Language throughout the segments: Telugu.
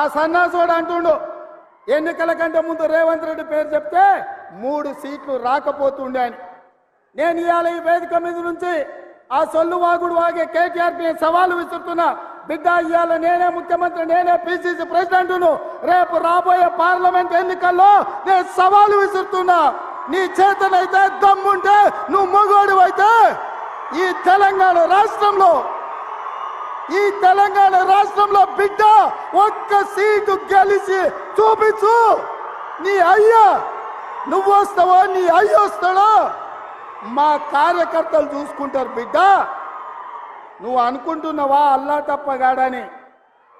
ఆ సన్నాసుడు అంటుండు ఎన్నికల కంటే ముందు రేవంత్ రెడ్డి పేరు చెప్తే మూడు సీట్లు రాకపోతుండే అని. నేను ఇవాళ ఈ వేదిక మీద నుంచి ఆ సొల్లు వాగుడు వాగే కేటీఆర్ సవాలు విసురుతున్నా. బిడ్డ ఇవాళ నేనే ముఖ్యమంత్రి నేనే పిసిసి ప్రెసిడెంట్ను. రేపు రాబోయే పార్లమెంట్ ఎన్నికల్లో నేను సవాలు విసురుతున్నా. నీ చేతనైతే దమ్ముంటే నువ్వు మొగోడు అయితే ఈ తెలంగాణ రాష్ట్రంలో ఈ తెలంగాణ రాష్ట్రంలో సీటు గెలిచి చూపించు. నీ అయ్యా నువ్వు వస్తావా నీ అయ్యొస్తాడో మా కార్యకర్తలు చూసుకుంటారు బిడ్డ. నువ్వు అనుకుంటున్నావా అల్లా తప్పగాడని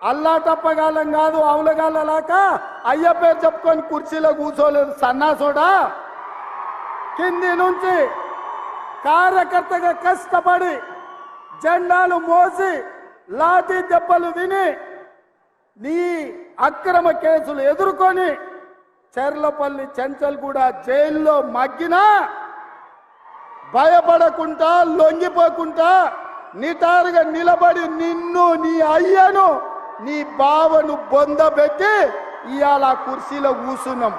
అల్లా తప్పగాలం కాదు అవులగాలలాక అయ్య పేరు చెప్పుకొని కుర్చీలో కూర్చోలేదు సన్నాసోడా? కింది నుంచి కార్యకర్తగా కష్టపడి జెండాలు మోసి లాఠీ దెబ్బలు విని నీ అక్రమ కేసులు ఎదుర్కొని చెర్లపల్లి చెంచల్ కూడా జైల్లో మగ్గినా భయపడకుండా లొంగిపోకుండా నిటారుగా నిలబడి నిన్ను నీ అయ్యను నీ బావను బొందబెట్టి ఇవాళ కుర్చీలో కూర్చున్నాం